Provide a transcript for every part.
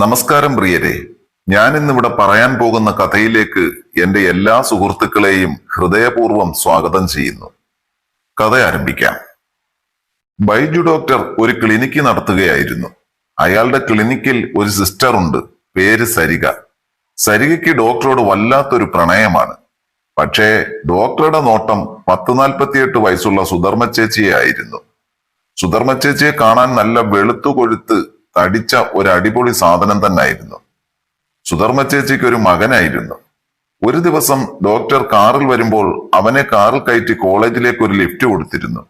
നമസ്കാരം പ്രിയരെ. ഞാൻ ഇന്നിവിടെ പറയാൻ പോകുന്ന കഥയിലേക്ക് എന്റെ എല്ലാ സുഹൃത്തുക്കളെയും ഹൃദയപൂർവം സ്വാഗതം ചെയ്യുന്നു. കഥ ആരംഭിക്കാം. ബൈജു ഡോക്ടർ ഒരു ക്ലിനിക്ക് നടത്തുകയായിരുന്നു. അയാളുടെ ക്ലിനിക്കിൽ ഒരു സിസ്റ്റർ ഉണ്ട് പേര് സരിക സരികയ്ക്ക് ഡോക്ടറോട് വല്ലാത്തൊരു പ്രണയമാണ്. പക്ഷേ ഡോക്ടറുടെ നോട്ടം പത്ത് നാൽപ്പത്തിയെട്ട് വയസ്സുള്ള സുധർമ്മ ചേച്ചിയെ ആയിരുന്നു. സുധർമ്മ ചേച്ചിയെ കാണാൻ നല്ല വെളുത്തു കൊഴുത്ത് തടിച്ച ഒരു അടിപൊളി സാധനം തന്നെ ആയിരുന്നു സുധർമ്മ ചേച്ചിക്ക് ഒരു മകനായിരുന്നു. ഒരു ദിവസം ഡോക്ടർ കാറിൽ വരുമ്പോൾ അവനെ കാറിൽ കയറ്റി കോളേജിലേക്ക് ഒരു ലിഫ്റ്റ് കൊടുത്തിരുന്നു.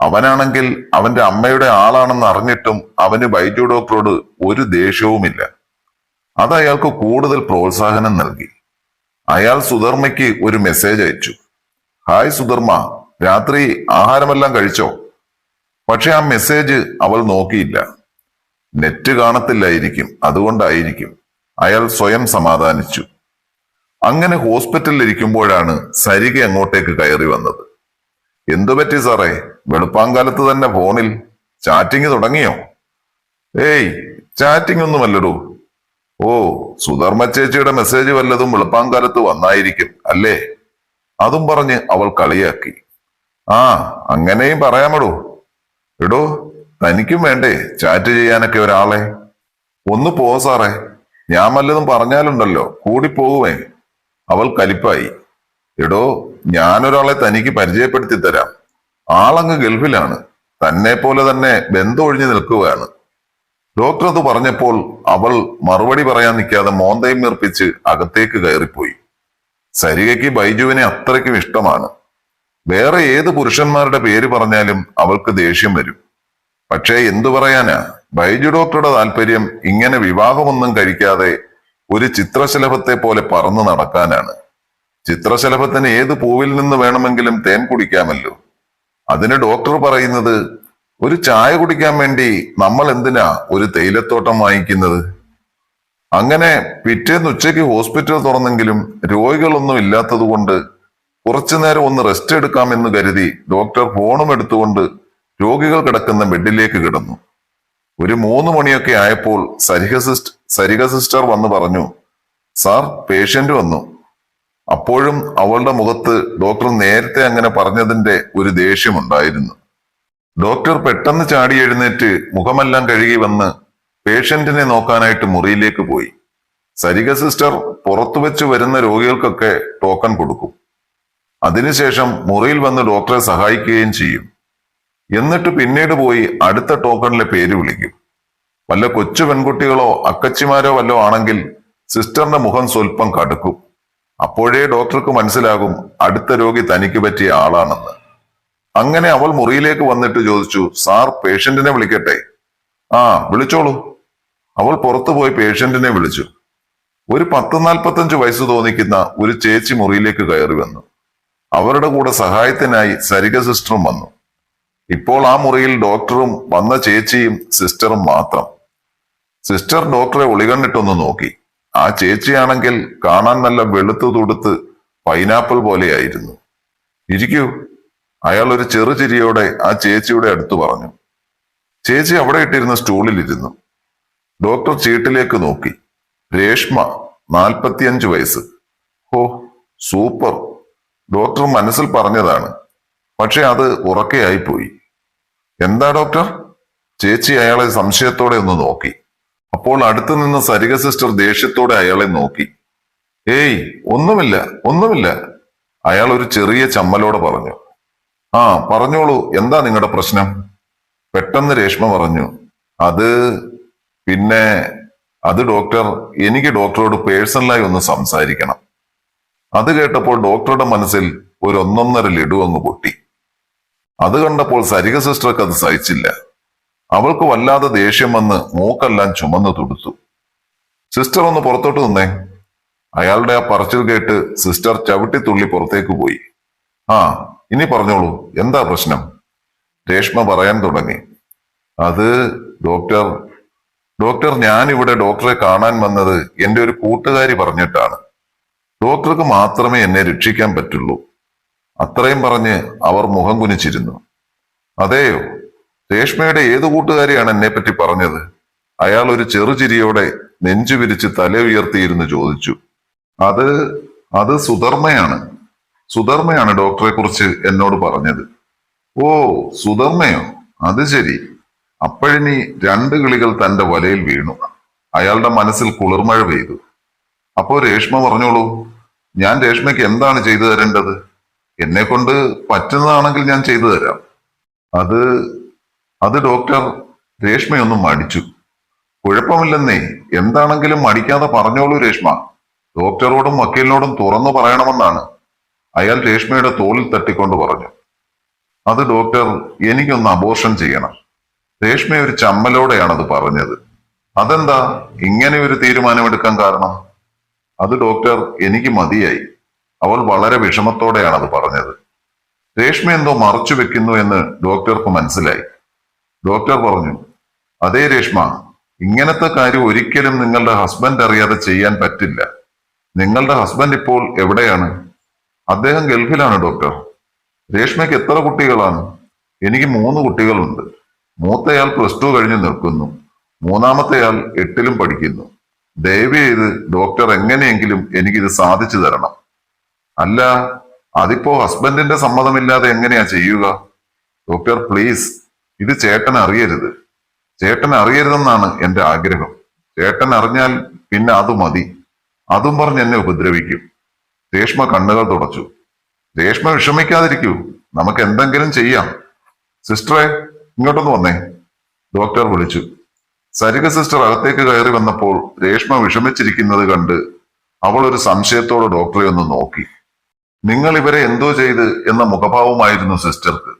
അവനാണെങ്കിൽ അവന്റെ അമ്മയുടെ ആളാണെന്ന് അറിഞ്ഞിട്ടും അവന് ബൈജു ഡോക്ടറോട് ഒരു ദേഷ്യവുമില്ല. അത് അയാൾക്ക് കൂടുതൽ പ്രോത്സാഹനം നൽകി. അയാൾ സുധർമ്മയ്ക്ക് ഒരു മെസ്സേജ് അയച്ചു. ഹായ് സുധർമ്മ രാത്രി ആഹാരമെല്ലാം കഴിച്ചോ? പക്ഷെ ആ മെസ്സേജ് അവൾ നോക്കിയില്ല. നെറ്റ് കാണത്തില്ലായിരിക്കും അതുകൊണ്ടായിരിക്കും അയാൾ സ്വയം സമാധാനിച്ചു. അങ്ങനെ ഹോസ്പിറ്റലിൽ ഇരിക്കുമ്പോഴാണ് സരിക അങ്ങോട്ടേക്ക് കയറി വന്നത്. എന്തു പറ്റി സാറേ? വെളുപ്പാങ്കാലത്ത് തന്നെ ഫോണിൽ ചാറ്റിംഗ് തുടങ്ങിയോ? ഏയ് ചാറ്റിംഗ് ഒന്നുമല്ലടൂ. ഓ സുധർമ്മ ചേച്ചിയുടെ മെസ്സേജ് വല്ലതും വെളുപ്പാങ്കാലത്ത് വന്നായിരിക്കും അല്ലേ? അതും പറഞ്ഞ് അവൾ കളിയാക്കി. ആ അങ്ങനെയും പറയാമടോ. എടോ തനിക്കും വേണ്ടേ ചാറ്റ് ചെയ്യാനൊക്കെ ഒരാളെ. ഒന്ന് പോവാ സാറേ. ഞാൻ വല്ലതും പറഞ്ഞാലുണ്ടല്ലോ. കൂടിപ്പോകുമേ അവൾ കലിപ്പായി. എടോ ഞാനൊരാളെ തനിക്ക് പരിചയപ്പെടുത്തി തരാം. ആളങ്ങ് ഗൾഫിലാണ്. തന്നെ പോലെ തന്നെ ബന്ധമൊഴിഞ്ഞു നിൽക്കുകയാണ് ഡോക്ടർ അത് പറഞ്ഞപ്പോൾ അവൾ മറുപടി പറയാൻ നിൽക്കാതെ മോന്തയും നിർപ്പിച്ച് അകത്തേക്ക് കയറിപ്പോയി. സരികയ്ക്ക് ബൈജുവിനെ അത്രയ്ക്കും ഇഷ്ടമാണ്. വേറെ ഏത് പുരുഷന്മാരുടെ പേര് പറഞ്ഞാലും അവൾക്ക് ദേഷ്യം വരും. പക്ഷേ എന്തു പറയാനാ? ബൈജു ഡോക്ടറുടെ താല്പര്യം ഇങ്ങനെ വിവാഹമൊന്നും കഴിക്കാതെ ഒരു ചിത്രശലഭത്തെ പോലെ പറന്നു നടക്കാനാണ്. ചിത്രശലഭത്തിന് ഏത് പൂവിൽ നിന്ന് വേണമെങ്കിലും തേൻ കുടിക്കാമല്ലോ. അതിന് ഡോക്ടർ പറയുന്നത് ഒരു ചായ കുടിക്കാൻ വേണ്ടി നമ്മൾ എന്തിനാ ഒരു തേയിലത്തോട്ടം വാങ്ങിക്കുന്നത്? അങ്ങനെ പിറ്റേന്ന് ഉച്ചയ്ക്ക് ഹോസ്പിറ്റൽ തുറന്നെങ്കിലും രോഗികളൊന്നും ഇല്ലാത്തത് കൊണ്ട് കുറച്ചു നേരം ഒന്ന് റെസ്റ്റ് എടുക്കാമെന്ന് കരുതി ഡോക്ടർ ഫോണും എടുത്തുകൊണ്ട് രോഗികൾ കിടക്കുന്ന ബെഡിലേക്ക് കിടന്നു. ഒരു മൂന്ന് മണിയൊക്കെ ആയപ്പോൾ സരിഹ സിസ്റ്റർ സരിക സിസ്റ്റർ വന്ന് പറഞ്ഞു സാർ പേഷ്യന്റ് വന്നു. അപ്പോഴും അവളുടെ മുഖത്ത് ഡോക്ടർ നേരത്തെ അങ്ങനെ പറഞ്ഞതിന്റെ ഒരു ദേഷ്യമുണ്ടായിരുന്നു. ഡോക്ടർ പെട്ടെന്ന് ചാടി എഴുന്നേറ്റ് മുഖമെല്ലാം കഴുകി വന്ന് പേഷ്യന്റിനെ നോക്കാനായിട്ട് മുറിയിലേക്ക് പോയി. സരിക സിസ്റ്റർ പുറത്തു വെച്ച് വരുന്ന രോഗികൾക്കൊക്കെ ടോക്കൺ കൊടുക്കും. അതിനുശേഷം മുറിയിൽ വന്ന് ഡോക്ടറെ സഹായിക്കുകയും ചെയ്യും. എന്നിട്ട് പിന്നീട് പോയി അടുത്ത ടോക്കണിലെ പേര് വിളിക്കും. വല്ല കൊച്ചു പെൺകുട്ടികളോ അക്കച്ചിമാരോ വല്ലോ ആണെങ്കിൽ സിസ്റ്ററിന്റെ മുഖം സ്വല്പം കടുക്കും. അപ്പോഴേ ഡോക്ടർക്ക് മനസ്സിലാകും അടുത്ത രോഗി തനിക്ക് പറ്റിയ ആളാണെന്ന്. അങ്ങനെ അവൾ മുറിയിലേക്ക് വന്നിട്ട് ചോദിച്ചു സാർ പേഷ്യന്റിനെ വിളിക്കട്ടെ? ആ വിളിച്ചോളൂ. അവൾ പുറത്തു പോയി പേഷ്യന്റിനെ വിളിച്ചു. ഒരു പത്ത് നാൽപ്പത്തഞ്ച് വയസ്സ് തോന്നിക്കുന്ന ഒരു ചേച്ചി മുറിയിലേക്ക് കയറി വന്നു. അവരുടെ കൂടെ സഹായത്തിനായി സരിക സിസ്റ്ററും വന്നു. ഇപ്പോൾ ആ മുറിയിൽ ഡോക്ടറും വന്ന ചേച്ചിയും സിസ്റ്ററും മാത്രം. സിസ്റ്റർ ഡോക്ടറെ ഒളികണ്ണിട്ടൊന്ന് നോക്കി. ആ ചേച്ചിയാണെങ്കിൽ കാണാൻ നല്ല വെളുത്തു തുടുത്ത് പൈനാപ്പിൾ പോലെയായിരുന്നു. ഇരിക്കൂ. അയാൾ ഒരു ചെറുചിരിയോടെ ആ ചേച്ചിയുടെ അടുത്ത് പറഞ്ഞു. ചേച്ചി അവിടെ ഇട്ടിരുന്ന സ്റ്റൂളിലിരുന്നു. ഡോക്ടർ ചീട്ടിലേക്ക് നോക്കി. രേഷ്മ നാൽപ്പത്തിയഞ്ച് വയസ്സ്. ഓ സൂപ്പർ. ഡോക്ടർ മനസ്സിൽ പറഞ്ഞതാണ്. പക്ഷെ അത് ഉറക്കെയായിപ്പോയി എന്താ ഡോക്ടർ? ചേച്ചി അയാളെ സംശയത്തോടെ ഒന്ന് നോക്കി. അപ്പോൾ അടുത്തു നിന്ന് സരിക സിസ്റ്റർ ദേഷ്യത്തോടെ അയാളെ നോക്കി. ഏയ് ഒന്നുമില്ല ഒന്നുമില്ല അയാൾ ഒരു ചെറിയ ചമ്മലോടെ പറഞ്ഞു. ആ പറഞ്ഞോളൂ എന്താ നിങ്ങളുടെ പ്രശ്നം? പെട്ടെന്ന് രേഷ്മ പറഞ്ഞു. അത് പിന്നെ അത് ഡോക്ടർ എനിക്ക് ഡോക്ടറോട് പേഴ്സണലായി ഒന്ന് സംസാരിക്കണം. അത് കേട്ടപ്പോൾ ഡോക്ടറുടെ മനസ്സിൽ ഒരു ഒന്നൊന്നര ലഡു അങ്ങ് പൊട്ടി. അത് കണ്ടപ്പോൾ സരിക സിസ്റ്റർക്ക് അത് സഹിച്ചില്ല. അവൾക്ക് വല്ലാതെ ദേഷ്യം വന്ന് മൂക്കെല്ലാം ചുമന്നു തുടുത്തു. സിസ്റ്റർ ഒന്ന് പുറത്തോട്ട് നിന്നേ. അയാളുടെ ആ പറച്ചിൽ കേട്ട് സിസ്റ്റർ ചവിട്ടി തുള്ളി പുറത്തേക്ക് പോയി. ആ ഇനി പറഞ്ഞോളൂ എന്താ പ്രശ്നം? രേഷ്മ പറയാൻ തുടങ്ങി. അത് ഡോക്ടർ ഡോക്ടർ ഞാൻ ഇവിടെ ഡോക്ടറെ കാണാൻ വന്നത് എന്റെ ഒരു കൂട്ടുകാരി പറഞ്ഞിട്ടാണ്. ഡോക്ടർക്ക് മാത്രമേ എന്നെ രക്ഷിക്കാൻ പറ്റുള്ളൂ. അത്രയും പറഞ്ഞ് അവർ മുഖം കുനിച്ചിരുന്നു. അതെയോ? രേഷ്മയുടെ ഏത് കൂട്ടുകാരിയാണ് എന്നെ പറ്റി പറഞ്ഞത്? അയാൾ ഒരു ചെറുചിരിയോടെ നെഞ്ചു വിരിച്ച് തല ഉയർത്തിയിരുന്ന് ചോദിച്ചു. അത് അത് സുധർമ്മയാണ്. സുധർമ്മയാണ് ഡോക്ടറെ കുറിച്ച് എന്നോട് പറഞ്ഞത്. ഓ സുധർമ്മയോ? അത് ശരി. അപ്പോഴിനി രണ്ട് കിളികൾ തന്റെ വലയിൽ വീണു. അയാളുടെ മനസ്സിൽ കുളിർമഴ പെയ്തു. അപ്പോ രേഷ്മ പറഞ്ഞോളൂ ഞാൻ രേഷ്മയ്ക്ക് എന്താണ് ചെയ്തു തരേണ്ടത്? എന്നെ കൊണ്ട് പറ്റുന്നതാണെങ്കിൽ ഞാൻ ചെയ്തു തരാം. അത് അത് ഡോക്ടർ രേഷ്മയൊന്നും മടിച്ചു. കുഴപ്പമില്ലെന്നേ എന്താണെങ്കിലും മടിക്കാതെ പറഞ്ഞോളൂ രേഷ്മ. ഡോക്ടറോടും വക്കീലിനോടും തുറന്നു പറയണമെന്നാണ് അയാൾ രേഷ്മയുടെ തോളിൽ തട്ടിക്കൊണ്ട് പറഞ്ഞു. അത് ഡോക്ടർ എനിക്കൊന്ന് അബോർഷൻ ചെയ്യണം. രേഷ്മ ഒരു ചമ്മലോടെയാണ് അത് പറഞ്ഞത്. അതെന്താ? ഇങ്ങനെ ഒരു തീരുമാനമെടുക്കാൻ കാരണം? അത് ഡോക്ടർ എനിക്ക് മതിയായി. അവൾ വളരെ വിഷമത്തോടെയാണ് അത് പറഞ്ഞത്. രേഷ്മ എന്തോ മറച്ചു വെക്കുന്നു എന്ന് ഡോക്ടർക്ക് മനസ്സിലായി. ഡോക്ടർ പറഞ്ഞു അതേ രേഷ്മ ഇങ്ങനത്തെ കാര്യം ഒരിക്കലും നിങ്ങളുടെ ഹസ്ബൻഡ് അറിയാതെ ചെയ്യാൻ പറ്റില്ല. നിങ്ങളുടെ ഹസ്ബൻഡ് ഇപ്പോൾ എവിടെയാണ്? അദ്ദേഹം ഗൾഫിലാണ് ഡോക്ടർ. രേഷ്മയ്ക്ക് എത്ര കുട്ടികളാണ്? എനിക്ക് മൂന്ന് കുട്ടികളുണ്ട്. മൂത്തയാൾ പ്ലസ് ടു കഴിഞ്ഞ് നിൽക്കുന്നു. മൂന്നാമത്തെയാൾ എട്ടിലും പഠിക്കുന്നു. ദയവ് ചെയ്ത് ഡോക്ടർ എങ്ങനെയെങ്കിലും എനിക്കിത് സാധിച്ചു തരണം. അല്ല അതിപ്പോ ഹസ്ബൻഡിന്റെ സമ്മതമില്ലാതെ എങ്ങനെയാ ചെയ്യുക? ഡോക്ടർ പ്ലീസ് ഇത് ചേട്ടൻ അറിയരുത്. ചേട്ടൻ അറിയരുതെന്നാണ് എന്റെ ആഗ്രഹം. ചേട്ടൻ അറിഞ്ഞാൽ പിന്നെ അത് മതി. അതും പറഞ്ഞ് എന്നെ ഉപദ്രവിക്കും. രേഷ്മ കണ്ണുകൾ തുടച്ചു. രേഷ്മ വിഷമിക്കാതിരിക്കൂ. നമുക്ക് എന്തെങ്കിലും ചെയ്യാം. സിസ്റ്ററെ ഇങ്ങോട്ടൊന്ന് വന്നേ. ഡോക്ടർ വിളിച്ചു. സരിക സിസ്റ്റർ അകത്തേക്ക് കയറി വന്നപ്പോൾ രേഷ്മ വിഷമിച്ചിരിക്കുന്നത് കണ്ട് അവൾ ഒരു സംശയത്തോടെ ഡോക്ടറെ ഒന്ന് നോക്കി. നിങ്ങൾ ഇവരെ എന്തോ ചെയ്ത് എന്ന മുഖഭാവമായിരുന്നു സിസ്റ്റർക്ക്.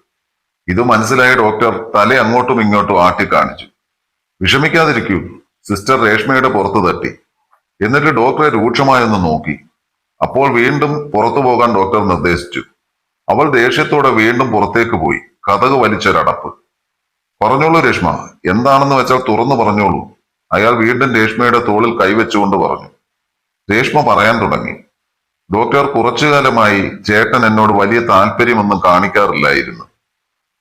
ഇത് മനസ്സിലായ ഡോക്ടർ തല അങ്ങോട്ടും ഇങ്ങോട്ടും ആട്ടി കാണിച്ചു. വിഷമിക്കാതിരിക്കൂ സിസ്റ്റർ രേഷ്മയുടെ പുറത്തു തട്ടി. എന്നിട്ട് ഡോക്ടറെ രൂക്ഷമായൊന്ന് നോക്കി. അപ്പോൾ വീണ്ടും പുറത്തു പോകാൻ ഡോക്ടർ നിർദ്ദേശിച്ചു. അവൾ ദേഷ്യത്തോടെ വീണ്ടും പുറത്തേക്ക് പോയി. കഥക് വലിച്ചൊരടപ്പ്. പറഞ്ഞോളൂ രേഷ്മ എന്താണെന്ന് വെച്ചാൽ തുറന്നു പറഞ്ഞോളൂ. അയാൾ വീണ്ടും രേഷ്മയുടെ തോളിൽ കൈവച്ചുകൊണ്ട് പറഞ്ഞു. രേഷ്മ പറയാൻ തുടങ്ങി. ഡോക്ടർ കുറച്ചു കാലമായി ചേട്ടൻ എന്നോട് വലിയ താല്പര്യമൊന്നും കാണിക്കാറില്ലായിരുന്നു.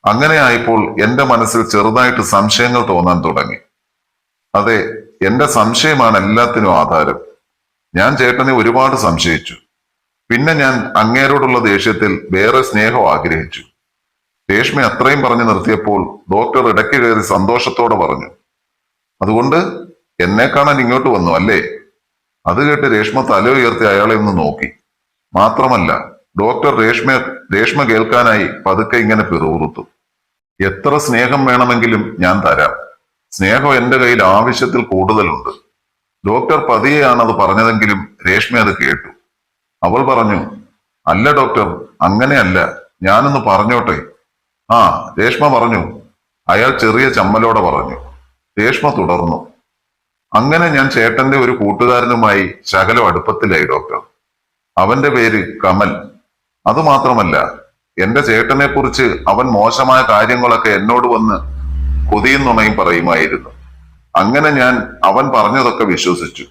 അങ്ങനെ ആയപ്പോൾ എന്റെ മനസ്സിൽ ചെറുതായിട്ട് സംശയങ്ങൾ തോന്നാൻ തുടങ്ങി. അതെ എന്റെ സംശയമാണ് എല്ലാത്തിനും ആധാരം. ഞാൻ ചേട്ടനെ ഒരുപാട് സംശയിച്ചു. പിന്നെ ഞാൻ അങ്ങേരോടുള്ള ദേഷ്യത്തിൽ വേറെ സ്നേഹം ആഗ്രഹിച്ചു. രേഷ്മി അത്രയും പറഞ്ഞു നിർത്തിയപ്പോൾ ഡോക്ടർ ഇടയ്ക്ക് കയറി സന്തോഷത്തോടെ പറഞ്ഞു അതുകൊണ്ട് എന്നെ കാണാൻ ഇങ്ങോട്ട് വന്നു അല്ലേ? അത് കേട്ട് രേഷ്മ തല ഉയർത്തി അയാളെ ഒന്ന് നോക്കി. മാത്രമല്ല ഡോക്ടർ രേഷ്മ രേഷ്മ കേൾക്കാനായി പതുക്കെ ഇങ്ങനെ പിറുപിറുത്തു എത്ര സ്നേഹം വേണമെങ്കിലും ഞാൻ തരാം. സ്നേഹം എന്റെ കയ്യിൽ ആവശ്യത്തിൽ കൂടുതലുണ്ട്. ഡോക്ടർ പതിയെയാണ് അത് പറഞ്ഞതെങ്കിലും രേഷ്മ അത് കേട്ടു. അവൾ പറഞ്ഞു അല്ല ഡോക്ടർ അങ്ങനെയല്ല. ഞാനൊന്ന് പറഞ്ഞോട്ടെ? ആ രേഷ്മ പറഞ്ഞു അയാൾ ചെറിയ ചമ്മലോടെ പറഞ്ഞു. രേഷ്മ തുടർന്നു. അങ്ങനെ ഞാൻ ചേട്ടന്റെ ഒരു കൂട്ടുകാരനുമായി ശകലം അടുപ്പത്തിലായി ഡോക്ടർ. അവന്റെ പേര് കമൽ. അതുമാത്രമല്ല എന്റെ ചേട്ടനെ കുറിച്ച് അവൻ മോശമായ കാര്യങ്ങളൊക്കെ എന്നോട് വന്ന് കൊതിയെന്നുണയും നുണയും പറയുമായിരുന്നു. അങ്ങനെ ഞാൻ അവൻ പറഞ്ഞതൊക്കെ വിശ്വസിച്ചു.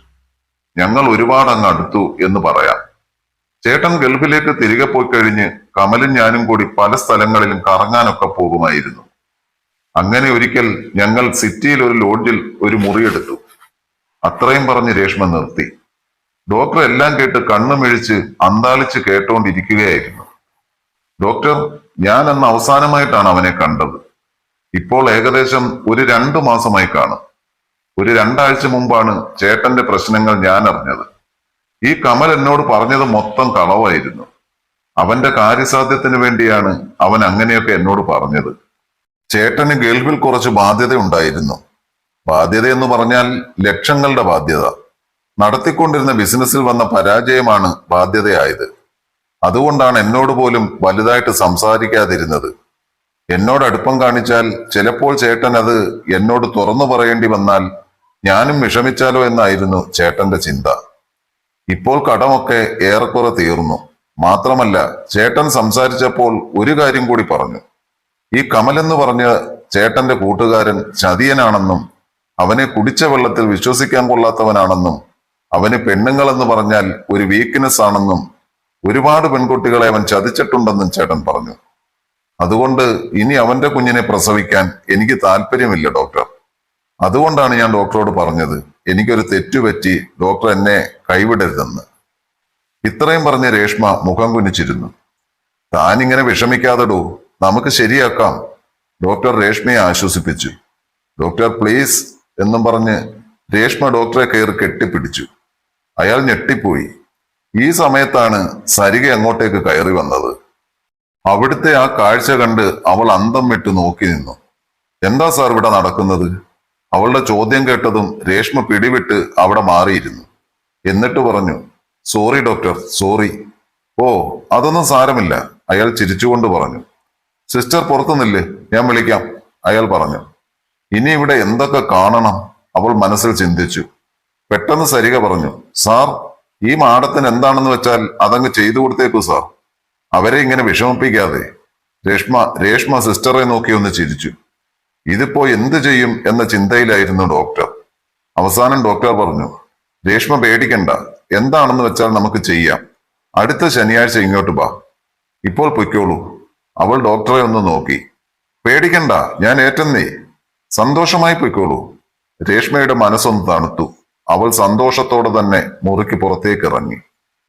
ഞങ്ങൾ ഒരുപാട് അങ്ങ് അടുത്തു എന്ന് പറയാം. ചേട്ടൻ ഗൾഫിലേക്ക് തിരികെ പോയി കഴിഞ്ഞ് കമലും ഞാനും കൂടി പല സ്ഥലങ്ങളിലും കറങ്ങാനൊക്കെ പോകുമായിരുന്നു. അങ്ങനെ ഒരിക്കൽ ഞങ്ങൾ സിറ്റിയിൽ ഒരു ലോഡ്ജിൽ ഒരു മുറിയെടുത്തു അത്രയും പറഞ്ഞ് രേഷ്മ നിർത്തി. ഡോക്ടർ എല്ലാം കേട്ട് കണ്ണുമിഴിച്ച് അന്താളിച്ച് കേട്ടോണ്ടിരിക്കുകയായിരുന്നു. ഡോക്ടർ ഞാൻ അന്ന് അവസാനമായിട്ടാണ് അവനെ കണ്ടത്. ഇപ്പോൾ ഏകദേശം ഒരു രണ്ടു മാസമായി കാണും. ഒരു രണ്ടാഴ്ച മുമ്പാണ് ചേട്ടന്റെ പ്രശ്നങ്ങൾ ഞാൻ അറിഞ്ഞത്. ഈ കമൽ എന്നോട് പറഞ്ഞത് മൊത്തം കളവായിരുന്നു. അവന്റെ കാര്യസാധ്യത്തിന് വേണ്ടിയാണ് അവൻ അങ്ങനെയൊക്കെ എന്നോട് പറഞ്ഞത്. ചേട്ടന് ഗൾഫിൽ കുറച്ച് ബാധ്യത ഉണ്ടായിരുന്നു ബാധ്യത എന്ന് പറഞ്ഞാൽ ലക്ഷങ്ങളുടെ ബാധ്യത. നടത്തിക്കൊണ്ടിരുന്ന ബിസിനസ്സിൽ വന്ന പരാജയമാണ് ബാധ്യതയായത്. അതുകൊണ്ടാണ് എന്നോട് പോലും വലുതായിട്ട് സംസാരിക്കാതിരുന്നത്. എന്നോട് അടുപ്പം കാണിച്ചാൽ ചിലപ്പോൾ ചേട്ടൻ അത് എന്നോട് തുറന്നു പറയേണ്ടി വന്നാൽ ഞാനും വിഷമിച്ചാലോ എന്നായിരുന്നു ചേട്ടന്റെ ചിന്ത. ഇപ്പോൾ കടമൊക്കെ ഏറെക്കുറെ തീർന്നു. മാത്രമല്ല ചേട്ടൻ സംസാരിച്ചപ്പോൾ ഒരു കാര്യം കൂടി പറഞ്ഞു. ഈ കമലെന്ന് പറഞ്ഞ ചേട്ടന്റെ കൂട്ടുകാരൻ ചതിയനാണെന്നും അവനെ കുടിച്ച വെള്ളത്തിൽ വിശ്വസിക്കാൻ കൊള്ളാത്തവനാണെന്നും അവന് പെണ്ണുങ്ങളെന്ന് പറഞ്ഞാൽ ഒരു വീക്ക്നെസ് ആണെന്നും ഒരുപാട് പെൺകുട്ടികളെ അവൻ ചതിച്ചിട്ടുണ്ടെന്നും ചേട്ടൻ പറഞ്ഞു. അതുകൊണ്ട് ഇനി അവന്റെ കുഞ്ഞിനെ പ്രസവിക്കാൻ എനിക്ക് താല്പര്യമില്ല ഡോക്ടർ അതുകൊണ്ടാണ് ഞാൻ ഡോക്ടറോട് പറഞ്ഞത് എനിക്കൊരു തെറ്റുപറ്റി ഡോക്ടർ എന്നെ കൈവിടരുതെന്ന്. ഇത്രയും പറഞ്ഞ രേഷ്മ മുഖം കുനിച്ചിരുന്നു. താനിങ്ങനെ വിഷമിക്കാതെടൂ നമുക്ക് ശരിയാക്കാം ഡോക്ടർ രേഷ്മയെ ആശ്വസിപ്പിച്ചു. ഡോക്ടർ പ്ലീസ് എന്നും പറഞ്ഞ് രേഷ്മ ഡോക്ടറെ കയറി കെട്ടിപ്പിടിച്ചു. അയാൾ ഞെട്ടിപ്പോയി. ഈ സമയത്താണ് സരിക അങ്ങോട്ടേക്ക് കയറി വന്നത്. അവിടുത്തെ ആ കാഴ്ച കണ്ട് അവൾ അന്തം വിട്ട് നോക്കി നിന്നു. എന്താ സാർ ഇവിടെ നടക്കുന്നത്? അവളുടെ ചോദ്യം കേട്ടതും രേഷ്മ പിടിവിട്ട് അവിടെ മാറിയിരുന്നു. എന്നിട്ട് പറഞ്ഞു സോറി ഡോക്ടർ സോറി. ഓ അതൊന്നും സാരമില്ല അയാൾ ചിരിച്ചുകൊണ്ട് പറഞ്ഞു. സിസ്റ്റർ പുറത്തുനിന്നില്ലേ? ഞാൻ വിളിക്കാം അയാൾ പറഞ്ഞു. ഇനി ഇവിടെ എന്തൊക്കെ കാണണം? അവൾ മനസ്സിൽ ചിന്തിച്ചു. പെട്ടെന്ന് സരിക പറഞ്ഞു സാർ ഈ മാടത്തിന് എന്താണെന്ന് വെച്ചാൽ അതങ്ങ് ചെയ്തു കൊടുത്തേക്കൂ സാർ. അവരെ ഇങ്ങനെ വിഷമിപ്പിക്കാതെ. രേഷ്മ രേഷ്മ സിസ്റ്ററെ നോക്കി ഒന്ന് ചിരിച്ചു. ഇതിപ്പോ എന്ത് ചെയ്യും? എന്ന ചിന്തയിലായിരുന്നു ഡോക്ടർ. അവസാനം ഡോക്ടർ പറഞ്ഞു രേഷ്മ പേടിക്കണ്ട. എന്താണെന്ന് വെച്ചാൽ നമുക്ക് ചെയ്യാം. അടുത്ത ശനിയാഴ്ച ഇങ്ങോട്ട് വാ. ഇപ്പോൾ പൊയ്ക്കോളൂ. അവൾ ഡോക്ടറെ ഒന്ന് നോക്കി. പേടിക്കണ്ട ഞാൻ ഏറ്റെന്നേ. സന്തോഷമായി പൊയ്ക്കോളൂ. രേഷ്മയുടെ മനസ്സൊന്ന് തണുത്തു. അവൾ സന്തോഷത്തോടെ തന്നെ മുറിക്ക് പുറത്തേക്ക് ഇറങ്ങി.